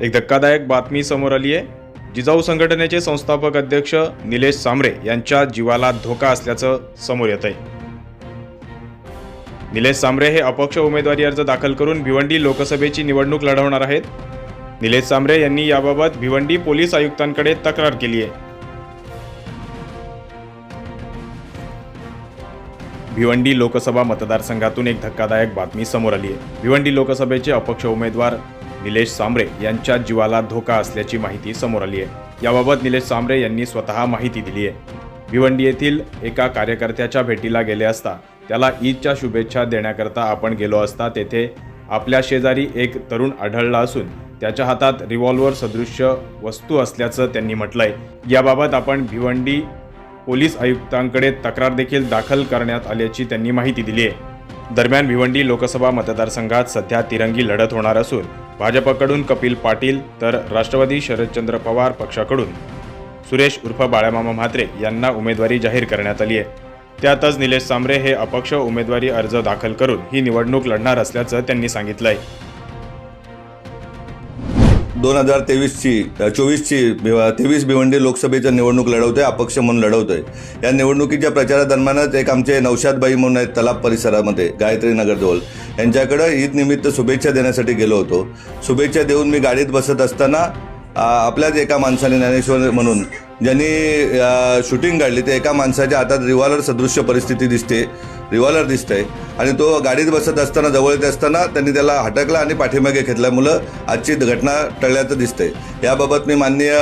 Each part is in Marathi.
एक धक्कादायक बातमी समोर आली आहे. जिजाऊ संघटनेचे संस्थापक अध्यक्ष निलेश सांबरे यांच्या जीवाला धोका असल्याचं समोर येत आहे. निलेश सांबरे हे अपक्ष उमेदवारी अर्ज दाखल करून भिवंडी लोकसभेची निवडणूक लढवणार आहेत. निलेश सांबरे यांनी याबाबत भिवंडी पोलीस आयुक्तांकडे तक्रार केली आहे. भिवंडी लोकसभा मतदारसंघातून एक धक्कादायक बातमी समोर आली आहे. भिवंडी लोकसभेचे अपक्ष उमेदवार निलेश सांबरे यांच्या जीवाला धोका असल्याची माहिती समोर आली आहे. याबाबत निलेश सांबरे यांनी स्वतः माहिती दिली आहे. भिवंडी येथील एका कार्यकर्त्याच्या भेटीला गेले असता त्याला ईदच्या शुभेच्छा देण्याकरता आपण गेलो असता तेथे आपल्या शेजारी एक तरुण आढळला असून त्याच्या हातात रिव्हॉल्वर सदृश्य वस्तू असल्याचं त्यांनी म्हटलंय. याबाबत आपण भिवंडी पोलीस आयुक्तांकडे तक्रार देखील दाखल करण्यात आल्याची त्यांनी माहिती दिली आहे. दरम्यान भिवंडी लोकसभा मतदारसंघात सध्या तिरंगी लढत होणार असून भाजपकडून कपिल पाटील तर राष्ट्रवादी शरदचंद्र पवार पक्षाकडून. सुरेश उर्फ बाळामामा म्हात्रे यांना उमेदवारी जाहीर करण्यात आली आहे. त्यातच निलेश सांबरे हे अपक्ष उमेदवारी अर्ज दाखल करून ही निवडणूक लढणार असल्याचं त्यांनी सांगितलं आहे दोन हजार तेवीसची चोवीसची तेवीस भिवंडी लोकसभेच्या निवडणूक लढवतोय अपक्ष म्हणून लढवतोय. या निवडणुकीच्या प्रचारादरम्यानच एक आमचे नौशादबाई म्हणून आहेत तलाब परिसरामध्ये गायत्री नगरजवळ यांच्याकडं ईदनिमित्त शुभेच्छा देण्यासाठी गेलो होतो. शुभेच्छा देऊन मी गाडीत बसत असताना आपल्याच एका माणसाने ज्ञानेश्वर म्हणून ज्यांनी शूटिंग काढली ते एका माणसाच्या हातात रिव्हॉल्वर सदृश्य परिस्थिती दिसते. रिव्हॉल्वर दिसतंय. आणि तो गाडीत बसत असताना जवळ येत असताना त्यांनी त्याला हटकला आणि पाठीमागे घेतल्यामुळं आजची घटना टळल्याचं दिसतंय. याबाबत मी माननीय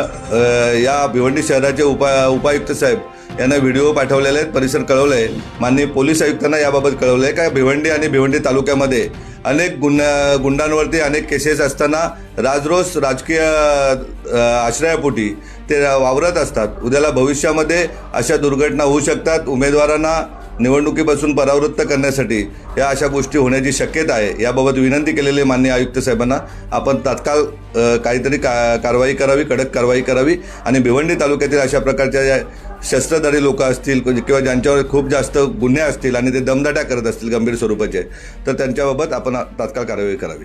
या भिवंडी शहराचे उपा उपायुक्त साहेब यांना व्हिडिओ पाठवलेले आहेत परिसर कळवलं आहे माननीय पोलीस आयुक्तांना याबाबत कळवलं आहे का? भिवंडी आणि भिवंडी तालुक्यामध्ये अनेक गुन्हा गुंडांवरती अनेक केसेस असताना राजरोस राजकीय आश्रयापोटी ते वावरत असतात. उद्याला भविष्यामध्ये अशा दुर्घटना होऊ शकतात. उमेदवारांना निवडणुकीपासून परावृत्त करण्यासाठी या अशा गोष्टी होण्याची शक्यता आहे. याबाबत विनंती केलेली माननीय आयुक्त साहेबांना आपण तात्काळ काहीतरी का कारवाई करावी कडक कारवाई करावी आणि भिवंडी तालुक्यातील अशा प्रकारच्या ज्या शस्त्रधारी लोक असतील किंवा ज्यांच्यावर खूप जास्त गुन्हे असतील आणि ते दमदाट्या करत असतील गंभीर स्वरूपाचे तर त्यांच्याबाबत आपण तात्काळ कारवाई करावी.